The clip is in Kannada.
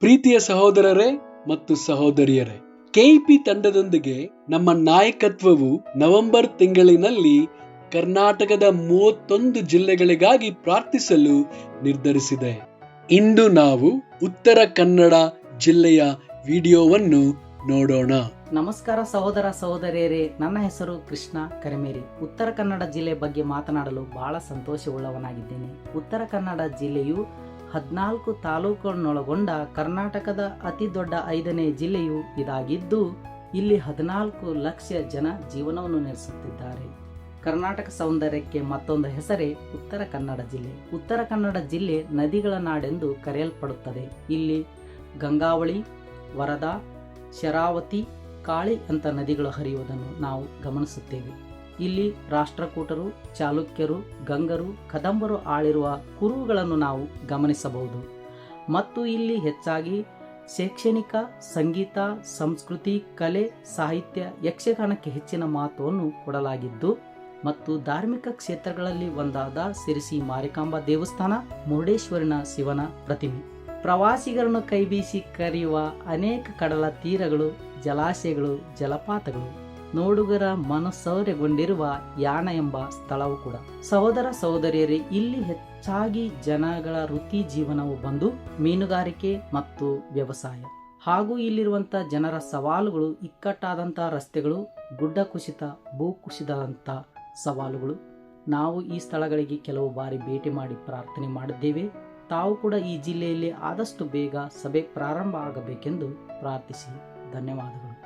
ಪ್ರೀತಿಯ ಸಹೋದರರೇ ಮತ್ತು ಸಹೋದರಿಯರೇ, ಕೆಇಪಿ ತಂಡದೊಂದಿಗೆ ನಮ್ಮ ನಾಯಕತ್ವವು ನವೆಂಬರ್ ತಿಂಗಳಿನಲ್ಲಿ ಕರ್ನಾಟಕದ ಮೂವತ್ತೊಂದು ಜಿಲ್ಲೆಗಳಿಗಾಗಿ ಪ್ರಾರ್ಥಿಸಲು ನಿರ್ಧರಿಸಿದೆ. ಇಂದು ನಾವು ಉತ್ತರ ಕನ್ನಡ ಜಿಲ್ಲೆಯ ವಿಡಿಯೋವನ್ನು ನೋಡೋಣ. ನಮಸ್ಕಾರ ಸಹೋದರ ಸಹೋದರಿಯರೇ, ನನ್ನ ಹೆಸರು ಕೃಷ್ಣ ಕರಿಮೇರಿ. ಉತ್ತರ ಕನ್ನಡ ಜಿಲ್ಲೆ ಬಗ್ಗೆ ಮಾತನಾಡಲು ಬಹಳ ಸಂತೋಷವುಳ್ಳವನಾಗಿದ್ದೇನೆ. ಉತ್ತರ ಕನ್ನಡ ಜಿಲ್ಲೆಯು ಹದಿನಾಲ್ಕು ತಾಲೂಕುಗಳನ್ನೊಳಗೊಂಡ ಕರ್ನಾಟಕದ ಅತಿ ದೊಡ್ಡ ಐದನೇ ಜಿಲ್ಲೆಯು ಇದಾಗಿದ್ದು, ಇಲ್ಲಿ ಹದಿನಾಲ್ಕು ಲಕ್ಷ ಜನ ಜೀವನವನ್ನು ನಡೆಸುತ್ತಿದ್ದಾರೆ ಕರ್ನಾಟಕ ಸೌಂದರ್ಯಕ್ಕೆ ಮತ್ತೊಂದು ಹೆಸರೇ ಉತ್ತರ ಕನ್ನಡ ಜಿಲ್ಲೆ. ಉತ್ತರ ಕನ್ನಡ ಜಿಲ್ಲೆ ನದಿಗಳ ನಾಡೆಂದು ಕರೆಯಲ್ಪಡುತ್ತದೆ. ಇಲ್ಲಿ ಗಂಗಾವಳಿ, ವರದಾ, ಶರಾವತಿ, ಕಾಳಿ ಅಂತ ನದಿಗಳು ಹರಿಯುವುದನ್ನು ನಾವು ಗಮನಿಸುತ್ತೇವೆ. ಇಲ್ಲಿ ರಾಷ್ಟ್ರಕೂಟರು, ಚಾಲುಕ್ಯರು, ಗಂಗರು, ಕದಂಬರು ಆಳಿರುವ ಕುರುಗಳನ್ನು ನಾವು ಗಮನಿಸಬಹುದು. ಮತ್ತು ಇಲ್ಲಿ ಹೆಚ್ಚಾಗಿ ಶೈಕ್ಷಣಿಕ, ಸಂಗೀತ, ಸಂಸ್ಕೃತಿ, ಕಲೆ, ಸಾಹಿತ್ಯ ಯಕ್ಷಗಾನಕ್ಕೆ ಹೆಚ್ಚಿನ ಮಹತ್ವವನ್ನು ಕೊಡಲಾಗಿದ್ದು, ಮತ್ತು ಧಾರ್ಮಿಕ ಕ್ಷೇತ್ರಗಳಲ್ಲಿ ಒಂದಾದ ಸಿರಿಸಿ ಮಾರಿಕಾಂಬಾ ದೇವಸ್ಥಾನ, ಮುರುಡೇಶ್ವರಿನ ಶಿವನ ಪ್ರತಿಮೆ. ಪ್ರವಾಸಿಗರನ್ನು ಕೈಬೀಸಿ ಕರೆಯುವ ಅನೇಕ ಕಡಲ ತೀರಗಳು, ಜಲಾಶಯಗಳು, ಜಲಪಾತಗಳು. ನೋಡುಗರ ಮನಸೌರ್ಯಗೊಂಡಿರುವ ಯಾಣ ಎಂಬ ಸ್ಥಳವು ಕೂಡ. ಸಹೋದರ ಸಹೋದರಿಯರೇ, ಇಲ್ಲಿ ಹೆಚ್ಚಾಗಿ ಜನಗಳ ವೃತ್ತಿ ಜೀವನವು ಬಂದು ಮೀನುಗಾರಿಕೆ ಮತ್ತು ವ್ಯವಸಾಯ. ಹಾಗೂ ಇಲ್ಲಿರುವಂಥ ಜನರ ಸವಾಲುಗಳು ಇಕ್ಕಟ್ಟಾದಂಥ ರಸ್ತೆಗಳು ಗುಡ್ಡ ಕುಸಿತ ಭೂ ಸವಾಲುಗಳು. ನಾವು ಈ ಸ್ಥಳಗಳಿಗೆ ಕೆಲವು ಬಾರಿ ಭೇಟಿ ಮಾಡಿ ಪ್ರಾರ್ಥನೆ ಮಾಡಿದ್ದೇವೆ. ತಾವು ಕೂಡ ಈ ಜಿಲ್ಲೆಯಲ್ಲಿ ಆದಷ್ಟು ಬೇಗ ಸಭೆ ಪ್ರಾರಂಭ ಆಗಬೇಕೆಂದು ಪ್ರಾರ್ಥಿಸಿ. ಧನ್ಯವಾದಗಳು.